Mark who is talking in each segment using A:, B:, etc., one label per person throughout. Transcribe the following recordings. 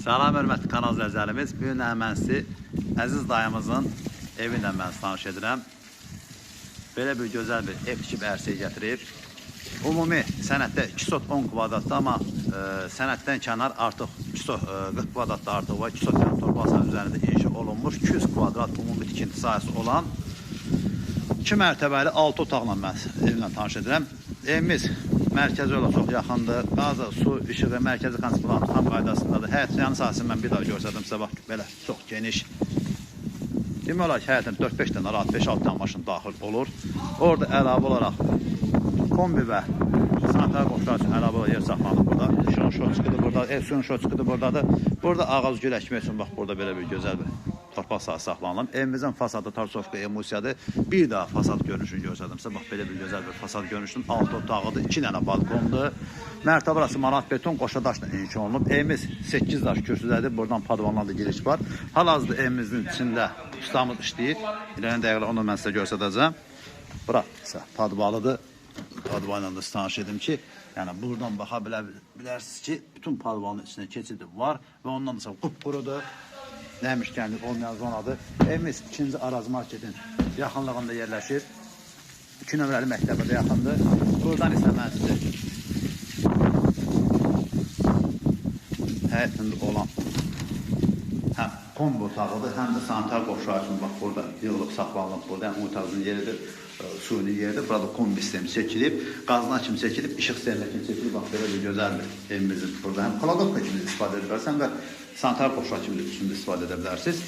A: Salam hörmətli kanal izləyicilərimiz. Bu gün mən sizi dayımızın evindən mən tanış edirəm. Belə bir gözəl bir ev tikib ərsəyə gətirib. Ümumi sənətdə 2 sot 10 kvadratda, amma e, sənətdən kənar artıq 2 sot e, 40 kvadratda artıq var. 2 sot yəni sahəsi üzərində inşa olunmuş 200 kvadrat ümumi tikinti sahəsi olan 2 mərtəbəli 6 otaqla mən evlə tanış edirəm. Evimiz mərkəzi olaraq çox yaxındır. Qazı, su, işığı, mərkəzi konsplanı tam qaydasındadır. Həyət yanı sahəsini mən bir daha göstərdim sizə bax belə çox geniş. Demək olar ki, həyətin 4-5 dənə rahat 5-6 dənə maşın daxil olur. Orada əlavə olaraq kombi və sanitar qoşlar üçün əlavə olaraq yer saxlanıb burada. İşığın şoçkudur burada, ev suyun şoçkudur buradadır. Burada ağac gül əkmək üçün bax burada belə bir gözəl bir torpaq sahəsi saxlanılıb. Evimizin fasadı tarsovka emulsiyadır. Bir daha fasad görünüşünü göstərdim. Bax belə bir gözəl bir fasad görünüşünün altı otağıdır, 2 dənə balkondur. Mərtəbə arası manat beton qoşa daşla inşa olunub. Evimiz 8 daş kürsüdədir. Buradan padvanla da giriş var. Hal-hazırda evimizin içində ustamız işləyir. İlerleyen dəqiqələr onu mən sizə göstərəcəm. Bura isə padvalıdır. Padva ilə edim ki, yəni buradan baxa bilər, bilərsiniz ki, bütün padvanın içində keçidi var və ondan da sonra qupqurudur. Nəmişkənlik olmayan zonadır. Evimiz 2-ci Araz marketin yaxınlığında yerləşir. 2 nömrəli məktəbə də yaxındır. Buradan isə mən sizə həyətində olan kombo otağıdır, həm də sanitar üçün bax burada yığılıb saxlanılıb burada həm otağın yeridir, e, suyun yeridir. Burada kombi sistemi çəkilib, qazına kimi çəkilib, işıq sistemi kimi çəkilib. Bax belə bir gözəl bir evimizin burada həm kladovka kimi də istifadə edə bilərsiniz, həm də sanitar qoşağı kimi də üçün də istifadə edə bilərsiniz.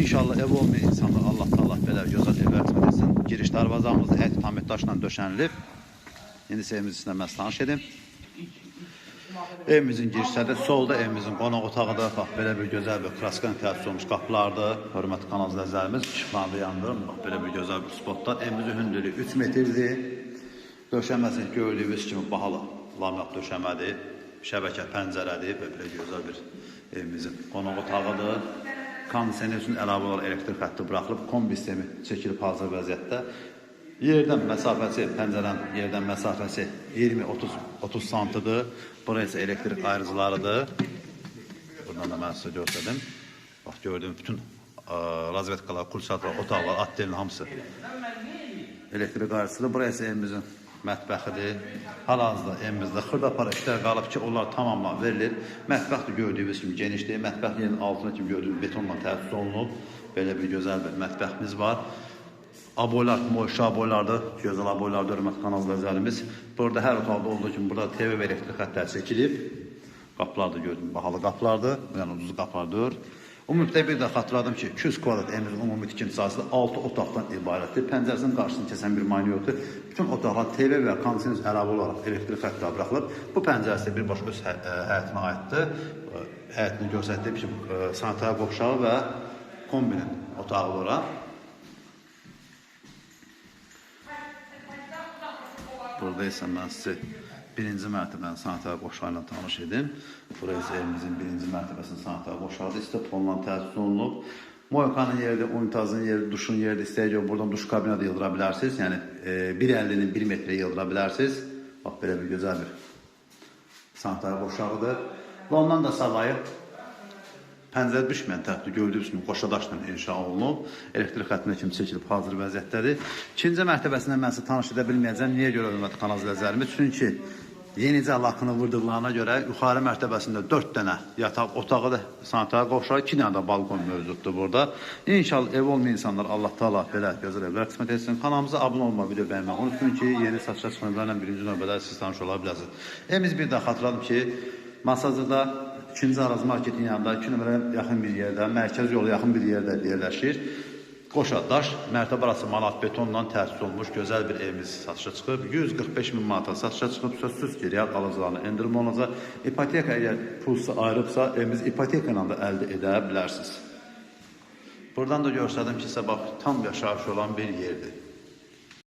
A: İnşallah ev olmayan insanlar Allah Allah belə gözəl qismət etsin. Giriş darvazamız et tamir daşla döşənilib. İndi evimiz içində mən tanış edim. Evimizin girişində solda evimizin qonaq otağıdır. Bax belə bir gözəl bir klaskan təsis olmuş qapılardır. Hörmətli kanal izləyicilərimiz işıqlarını yandırın. Bax belə bir gözəl bir spotlar. Evimizin hündürlüyü 3 metrdir. Döşəməsi gördüyünüz kimi bahalı laminat döşəmədir. Şəbəkə pəncərədir. Və belə gözəl bir evimizin qonaq otağıdır. Kondisioner üçün əlavə olaraq elektrik xətti buraxılıb, kombi sistemi çəkilib hazır vəziyyətdə. Yerdən məsafəsi, pəncərənin yerdən məsafəsi 20-30 30 santıdır. Bura isə elektrik ayrıcılarıdır. Buradan da mən sizə göstərdim. Bax gördüyüm bütün ə, razvetkalar, kulçatlar, otaqlar, atdelin hamısı elektrik ayrıcıdır. Bura isə evimizin mətbəxidir. Hal-hazırda evimizdə xırda para işlər qalıb ki, onlar tamamla verilir. Mətbəx də gördüyünüz kimi genişdir. Mətbəx yerinin altına kimi gördüyünüz betonla təsis olunub. Belə bir gözəl bir mətbəximiz var. Aboylar, moşa aboylardır. Gözəl aboylardır, hörmətli kanal izləyicilərimiz. Burada hər otaqda olduğu kimi burada TV və elektrik xəttləri çəkilib. Qapılar da gördüm, bahalı qapılardır. Yəni ucuz qapılardır. Ümumiyyətlə bir də xatırladım ki, 200 kvadrat evimizin ümumi tikinti sahəsi 6 otaqdan ibarətdir. Pəncərəsinin qarşısını kəsən bir maynə yoxdur. Bütün otaqlar TV və kondisioner əlavə olaraq elektrik xəttləri buraxılıb. Bu pəncərəsi birbaşa öz hə həyətinə aiddir. Həyətini göstərdim ki, sanitar qovşağı və kombinin otağı olaraq. Burada isə mən sizə birinci mərtəbənin sanitar qoşağı ilə tanış edim. Burası evimizin birinci mərtəbəsinin sanitar qoşağıdır. İstopolundan təsis olunub. Moykanın yeri, unitazın yeri, duşun yeri istəyəcək buradan duş kabinə də yıldıra bilərsiniz. Yəni e, 1.50-nin 1 metrə yıldıra bilərsiniz. Bax bir gözəl bir sanitar qoşağıdır. Və ondan da savayı Pəncərə düşməyən tərəfdə gördüyünüz kimi qoşa daşla inşa olunub. Elektrik xəttinə kimi çəkilib hazır vəziyyətdədir. İkinci mərtəbəsindən mən sizə tanış edə bilməyəcəm. Niyə görə hörmətli kanal izləyicilərimiz? Çünki yenicə lakını vurduqlarına görə yuxarı mərtəbəsində 4 dənə yataq otağı da sanitar qoşağı, 2 dənə də balkon mövcuddur burada. İnşallah ev olmayan insanlar Allah Taala belə gözəl evlər qismət etsin. Kanalımıza abunə olmağı, video bəyənməyi unutmayın ki, yeni satışa çıxan evlərlə birinci növbədə siz tanış ola biləsiniz. Evimiz bir daha xatırladım ki, Masazırda ikinci Araz marketin yanında 2 nömrə yaxın bir yerdə, mərkəz yola yaxın bir yerdə yerləşir. Qoşa daş, mərtəbə arası manat betonla təsis olunmuş gözəl bir evimiz satışa çıxıb. 145 min manata satışa çıxıb. Sözsüz ki, real alıcılarına endirim olacaq. İpoteka əgər pulsa ayrıbsa, evimiz ipoteka ilə də əldə edə bilərsiniz. Buradan da göstərdim ki, bax tam yaşayış olan bir yerdir.